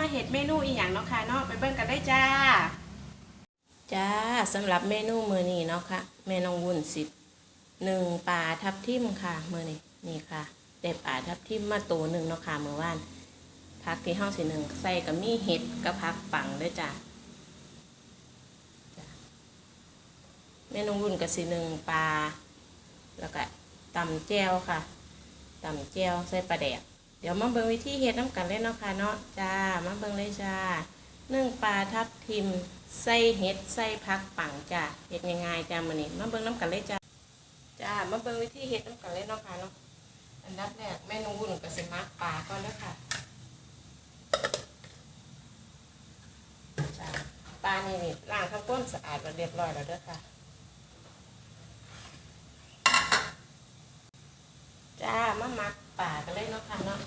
มาเฮ็ดเมนูอีหยังเนาะค่ะเนาะไปเบิ่งกันได้จ้า จ้าสำหรับเมนูมื้อนี้เนาะค่ะแม่น้องวุ้นสิบหนึ่งปลาทับทิมค่ะมื้อนี้นี่ค่ะได้ปลาทับทิมมาตัวหนึ่งเนาะค่ะมือวานผักที่ห้องสิหนึ่งใส่กับมีเห็ดกับผักปังด้วยจ้าเมนูวุ่นกับสีหนึ่งปลาแล้วก็ตำแจ่วค่ะตำแจ่วใส่ปลาแดก ดี๋ยวมาเบิ่งวิธีเฮ็ดน้ำกันเลยเนาะค่ะเนาะจ้ามาเบิ่งเลยจ้านึ่งปลาทับทิมใส่เห็ดใส่ผักปังจ้าเฮ็ดง่ายๆจ้ามื้อนี้มาเบิ่งน้ำกันเลยจ้าจ้ามาเบิ่งวิธีเฮ็ดน้ำกันเลยเนาะค่ะเนาะอันดับแรกเมนูวุ่นกับสิมักปลาก่อนเด้อค่ะจ้าปลานี่นี่ล้างทั้งก้นสะอาดแล้วเรียบร้อยแล้วเด้อค่ะจ้ามามัก ป่ากันเลยเนาะค่ะเนาะ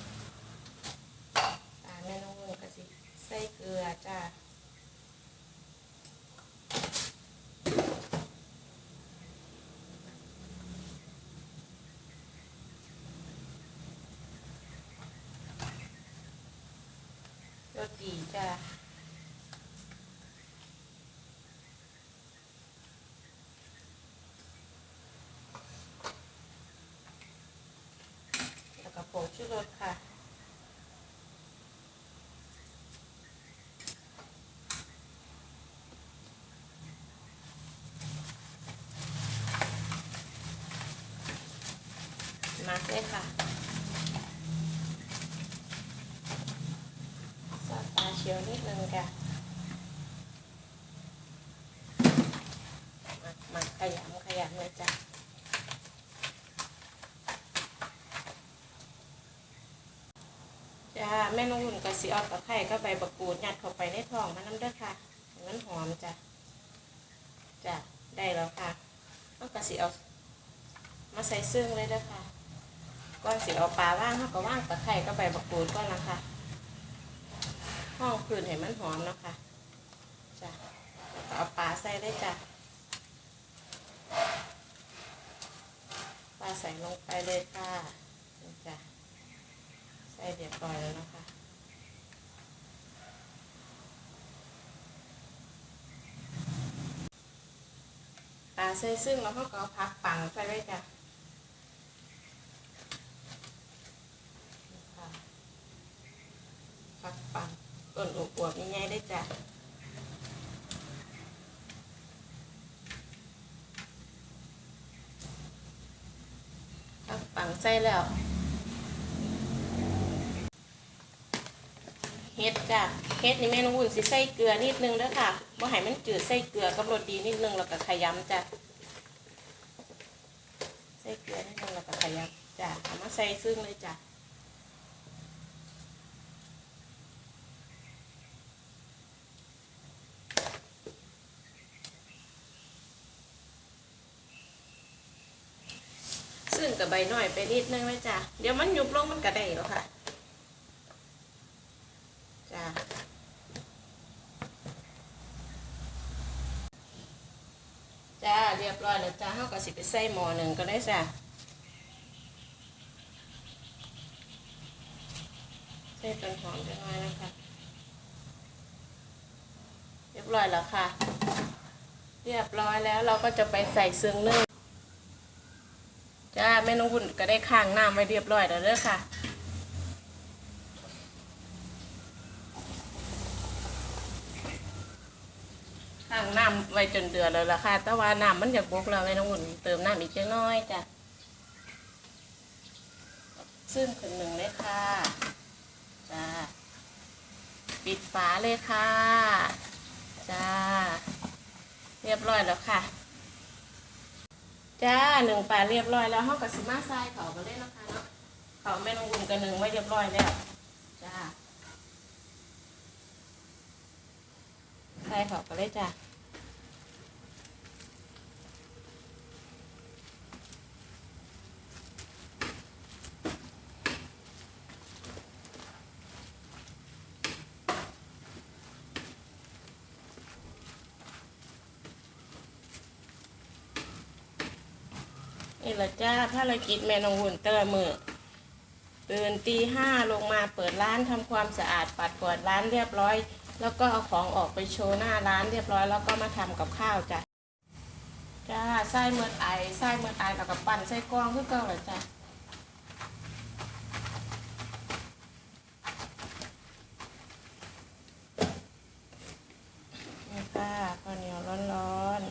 ป่าแม่น้องวุ้นก็สิใส่เกลือจ้าโรตีจ้าแล้วก็ผงชู รสค่ะ มาเลยค่ะซอสปลาเชียวนิดนึงค่ะมามาขยำขยำเลยจ้ะ จ้าแม่นุ่นกับสีออกตะไคร่ก็ใบบักกูดยัดเข้าไปในท้องมันน้ำเด้อค่ะให้มันหอมจ้ะจ้ะได้แล้วค่ะเอากระสีเอามาใส่ซึ่งเลยเด้อค่ะก่อนสิเอาปลาว่างเขาก็ว่างตะไคร่ก็ใบบักกูดก่อนนะคะห้องคืนให้มันหอมนะคะจ้ะเอาปลาใส่ได้จ้ะปลาใส่ลงไปเลยค่ะ ใส่เรียบร้อยแล้วนะคะปลาใส่ซึ่งแล้วเขาก็เอพักปังใส่ไว้จ้ะค่ะผักปังต้นอวบๆง่ายๆได้จ้ะผักปังใส่แล้ว เฮ็ดจ้ะเฮ็ดนี่แม่น้องวุ่นสิใส่เกลือนิดนึงเด้อค่ะบ่ให้มันจืดใส่เกลือกับรสดีนิดนึงแล้วก็ขยำจ้ะใส่เกลือนิดนึงแล้วก็ขยำจ้ะเอามาใส่ซึ่งเลยจ้ะซึ่งกับใบหน่อยไปนิดนึงไว้จ้ะเดี๋ยวมันยุบลงมันกระได้แล้วค่ะ จ้า เรียบร้อยแล้วจ้าเฮาก็สิไปใส่หม้อหนึ่งก็ได้จ้ะใส่ต้นหอมจะน้อยนะคะ เรียบร้อยแล้วค่ะ เรียบร้อยแล้วเราก็จะไปใส่ซึ่งนึ่งจ้าแม่น้องวุ่นก็ได้ค้างน้ำไว้เรียบร้อยแล้วเด้อค่ะ ข้งน้ำไว้จนเดือดแล้วล่ะค่ะ แต่ว่าน้ำมันอยากบกแล้วแม่น้องวุ่นเติมน้ำอีกจักน้อยจ้ะซึ่งถึงหนึ่งเลยค่ะจ้าปิดฝาเลยค่ะจ้าเรียบร้อยแล้วค่ะจ้าหนึ่งปลาเรียบร้อยแล้วห้องกับสิมาทรายเขาก็เล่นนะคะเนาะเขาแม่น้องอุ่นกันหนึ่งไว้เรียบร้อยแล้วจ้าทรายเขาก็เลยจ้า นี่แหละจ้าภารกิจแม่นองหุ่นแต่ละมือตื่นตีห้าลงมาเปิดร้านทำความสะอาดปัดกวาดร้านเรียบร้อย แล้วก็เอาของออกไปโชว์หน้าร้านเรียบร้อย แล้วก็มาทำกับข้าวจ้ะจ้าไส้เมือดไอไส้เมือดไอแล้วก็ปั่นไส้กรองเพื่อเก่าเลยจ้ะนี่ค่ะข้าวเหนียวร้อน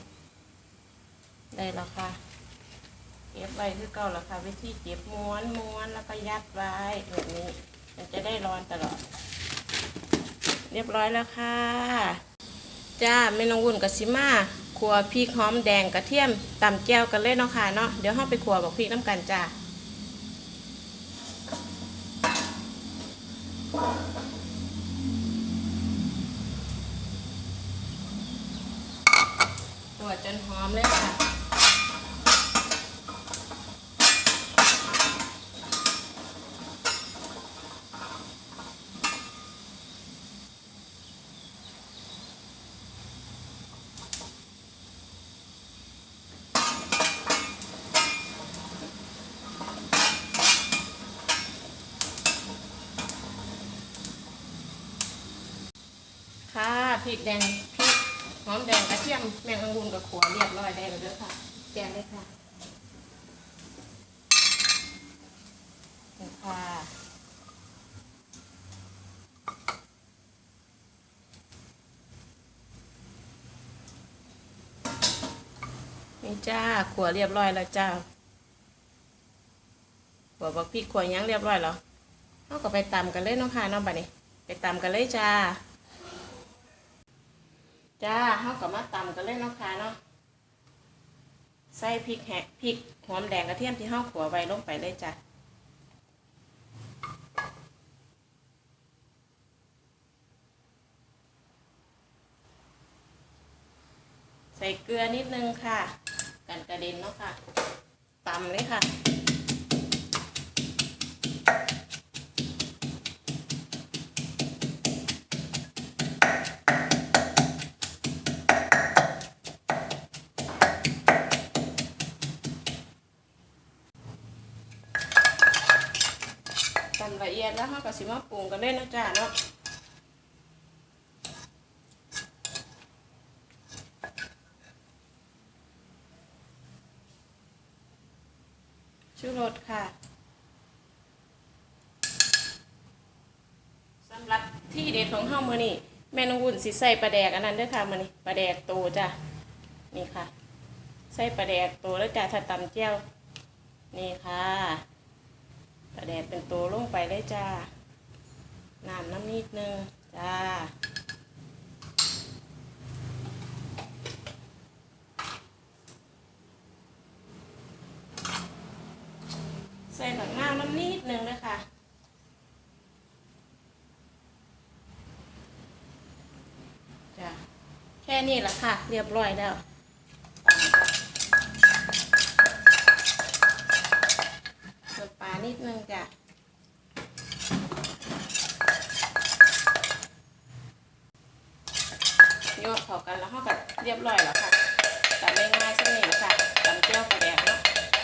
ๆ ได้แล้วค่ะ เก็บไว้คือ เก่าแล้วค่ะวิธีเก็บม้วนม้วนแล้วก็ยัดไว้แบบนี้ มันจะได้ร้อนตลอด เรียบร้อยแล้วค่ะ จ้าเมนูวุ่นกับซิมาขัวพริกหอมแดงกระเทียมตำแจ่วกันเลยเนาะค่ะเนาะเดี๋ยวเราไปขัวกับพริกน้ำกันจ้าขัวจนหอมเลยค่ะ ค่ะ พริกแดงพริกหอมแดงกระเทียมแมงองุ่นกับขัวเรียบร้อยได้แล้วเด้อค่ะแกงเลยค่ะค่ะนี่จ้าขัวเรียบร้อยแล้วจ้าขัวบักพริกขัวยังเรียบร้อยแล้วเราก็ไปตำกันเลยเนาะค่ะน้องบัดนี้ ไปตำกันเลยจ้า จ้าเฮากับมาตำกันเลยเนาะค่ะเนาะใส่พริกแหกพริกหอมแดงกระเทียมที่เฮาขัวไว้ลงไปเลยจ้ะใส่เกลือนิดนึงค่ะ กันกระเด็นเนาะค่ะตำเลยค่ะ ตำละเอียดแล้วเราก็สิมาปรุงกันเลยนะจ้าเนาะชูรสค่ะสำหรับที่เด็ดของเฮามือนี้แม่นงวุ่นสิใส่ปลาแดกอันนั้นด้อค่ะมือนี้ปลาแดกโตจ้ะนี่ค่ะ ใส่ปลาแดกโตแล้วจ้ะถ้าตำเจียวนี่ค่ะ ปลาแดดเป็นตัวลงไปเลยจ้าน้ำน้ำนิดนึงจ้าใส่หนังหน้าน้ำนิดนึงเลยค่ะจ้าแค่นี้แหละค่ะ เรียบร้อยแล้วตามจ้ะ นิดนึงจ้ะโยกเข้ากันแล้วเขาก็เรียบร้อยแล้วค่ะตำง่ายๆสักนิดค่ะตำเจียวปลาแดกเนาะ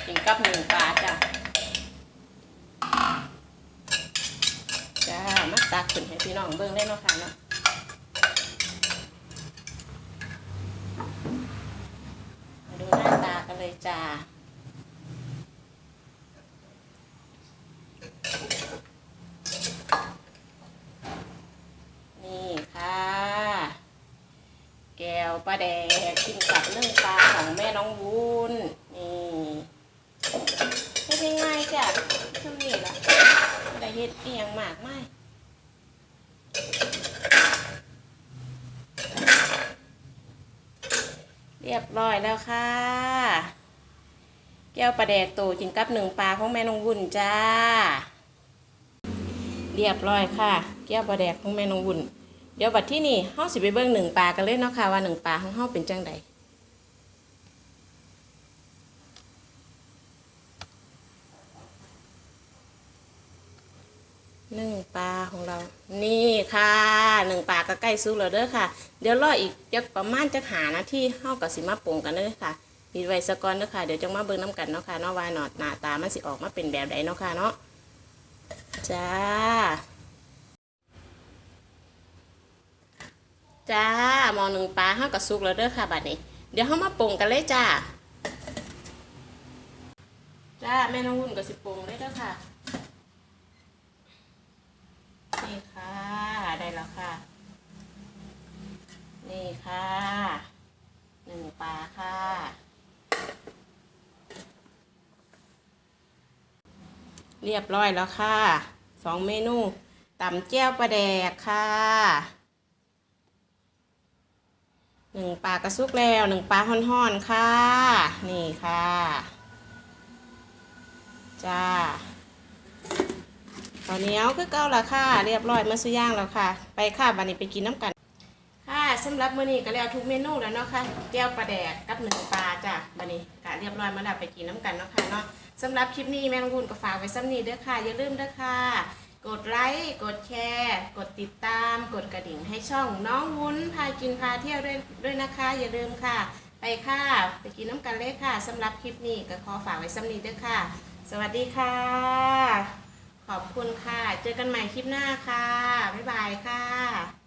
กินกับหนึ่งปลาจ้ะจ้ามาตักขึ้นให้พี่น้องเบิ่งได้เนาะค่ะเนาะมาดูหน้าตากันเลยจ้า นี่ค่ะ แก้วปลาแดกกินกับนึ่งปลาของแม่น้องวุ้น นี่ไม่ง่ายจ้ะช่วงนี้ละไม่ได้เฮ็ดอียังมากมายเรียบร้อยแล้วค่ะ แก้วปลาแดกโตกินกับหนึ่งปลาของแม่นงวุ้นจ้า เรียบร้อยค่ะ แก้วปลาแดกของแม่นงวุ้นเดี๋ยวบัดที่นี่เฮาสิไปเบิ่งหนึ่งปลากันเลยเนาะค่ะว่าหนึ่งปลาของเฮาเป็นจังใดหนึ่งปลาของเรา นี่ค่ะหนึ่งปลาก็ใกล้สุกแล้วเด้อค่ะ เดี๋ยวรออีกจักประมาณจักหานาทีเฮาก็สิมาปรุงกันเลยค่ะ ปิดไว้สะก่อนเด้อค่ะเดี๋ยวจังมาเบิ่งน้ำกันเนาะค่ะเนาะว่าหนอดหน้าตามันสิออกมาเป็นแบบใดเนาะค่ะเนาะจ้าจ้ามอหนึ่งปลาห้ากระซุกแล้วเด้อค่ะบัดนี้ เดี๋ยวเฮามาปรุงกันเลยจ้าจ้าแม่น้องวุ่นกับสิปรุงเลยเด้อค่ะนี่ค่ะ ได้แล้วค่ะ นี่ค่ะหนึ่งปลาค่ะ เรียบร้อยแล้วค่ะสองเมนูตำแจ้วปลาแดกค่ะหนึ่งปลากระซุกแล้วหนึ่งปลาห่อนๆค่ะ นี่ค่ะ จ้าตอนนี้เอาคือเก้าละค่ะ เรียบร้อยเมื่อสุย่างแล้วค่ะ ไปค่ะบันนี้ไปกินน้ำกัน สำหรับมื้อนี้ก็แล้วทุกเมนูแล้วเนาะค่ะแก้วปลาแดกกับหนึ่งปลาจ้ะบันนี้ก็เรียบร้อยมาแล้วไปกินน้ำกันเนาะค่ะเนาะสำหรับคลิปนี้แมงวุ่นก็ฝากไว้ซ้ำนี้เด้อค่ะ อย่าลืมเด้อค่ะกดไลค์กดแชร์ กดติดตาม กดกระดิ่งให้ช่องน้องวุ้นพากินพาเที่ยวด้วยด้วยนะคะ อย่าลืมค่ะ ไปค่ะ ไปกินน้ำกันเลยค่ะสำหรับคลิปนี้ก็ขอฝากไว้ซ้ำนี้เด้อค่ะ สวัสดีค่ะ ขอบคุณค่ะ เจอกันใหม่คลิปหน้าค่ะบ๊ายบายค่ะ